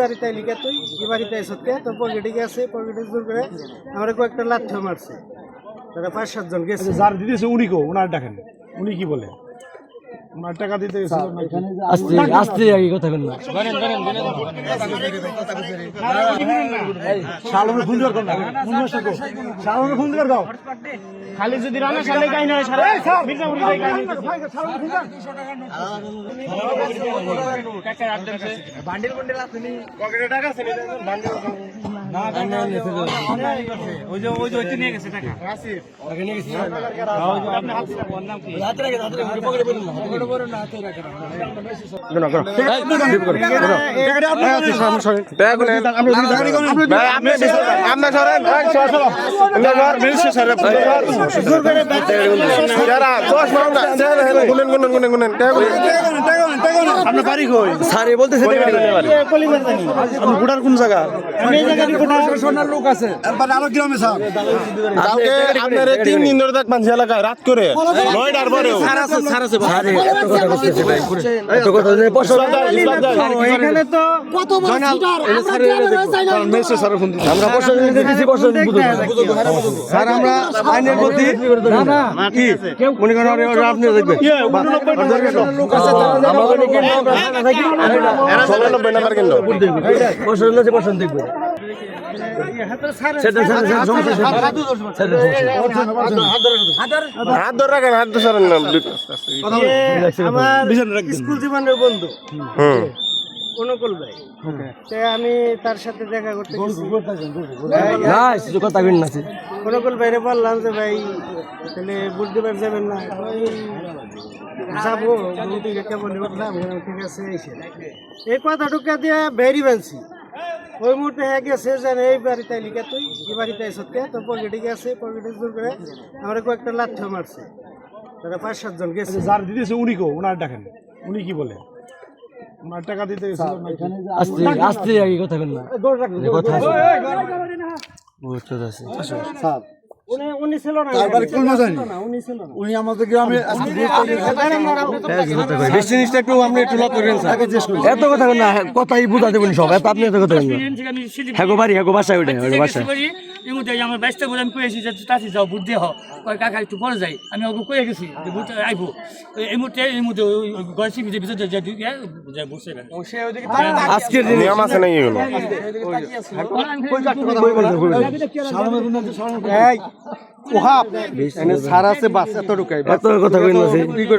বাড়িতে লিখা তুই এই বাড়িতে সত্যি তো পকেটে গেছে পকেটে জোর করে আমরা কয়েকটা লাথ মারছে। তারা পাঁচ সাতজন গেছে। যার দিতেছে উনি কো ওনার ডাকেন। উনি কি বলে? টাকা দিতে আস্তে আস্তে আগে কথা বল শালমে ফোন দিবার কথা ফোন নষ্ট কর শালমে ফোন দিবার দাও খালি যদি রানা শালে গাই না সারা মির্জাপুরি গাই গাই বান্ডিল বান্ডিল আছে নি পকেটে টাকা আছে বান্ডিল না যে যে আমরা আপনার বাড়ি কই স্যারে বলতেছে দেবে গুড়ার কোন জায়গা সোনার লোক আছে কালকে আপনার তিন দিন ধরে দেখবেন সে এলাকায় রাত করে নয়টার পরেও স্যারে এত কথা বলতেছে ভাই এত কথা বলতে এখানে তো কত বড় আমরা ক্যামেরা চাই না স্যার আমরা স্যার আমরা আইনের প্রতি না না কি মনে করেন আপনি দেখবেন আমাদের কি ষোলানব্বই নাম্বার সেটা সেটা সেটা সমস্যা সেটা হাত ধরে রাখেন হাত ধরে সরেন না আমার স্কুল জীবনের বন্ধু হুম অনুকূল ভাই। তাই আমি তার সাথে দেখা করতে গেছি। অনুকূল ভাইরে বললাম যে ভাই তাহলে বুধবার যাবেন না? যাব কেমন ঠিক আছে এই কথা টুকা দিয়ে বেরি বানছি। ওই মুহূর্তে হ্যাঁ গেছে যে এই বাড়িতে লিখা তুই? এই বাড়িতে সত্যি তো পকেটে গেছে পকেটে জোর করে আমরা কয়েকটা লাথ মারছে। তারা পাঁচ সাতজন গেছে। যার দিতেছে উনি কো ওনার ডাকেন। উনি কি বলে? টাকা দিতে গেছিল আস্তে আস্তে আগে কথা কইন না কথা আছে। বুঝতে উনি উনি ছিল না না, উনি ছিল না। উনি আমাদের গ্রামে আজকে বেশি জিনিসটা একটু আপনি একটু লক করেন স্যার। এত কথা না কথাই বুঝা দেবেন সব এত আপনি এত কথা না। হ্যাঁ গো বাড়ি হ্যাঁ গো বাসায় ওঠে ওই বাসায় আমার বাইশটা বলে আমি কয়েছি যে তাছি যাও বুদ্ধি হ কয় কাকা একটু পরে যাই। আমি ওকে কয়ে গেছি যে বুঝতে আইবো। এই মুহূর্তে এই মুহূর্তে গড়ছি ভিতরে ভিতরে যে ঢুকে যে বসে আজকের নিয়ম আছে নাকি এগুলো?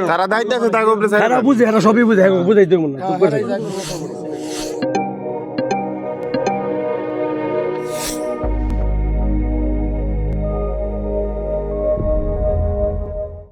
তারা দায়িত্ব আছে এরা বুঝে এরা সবই বুঝে হ্যাঁ বুঝাই দেবো না।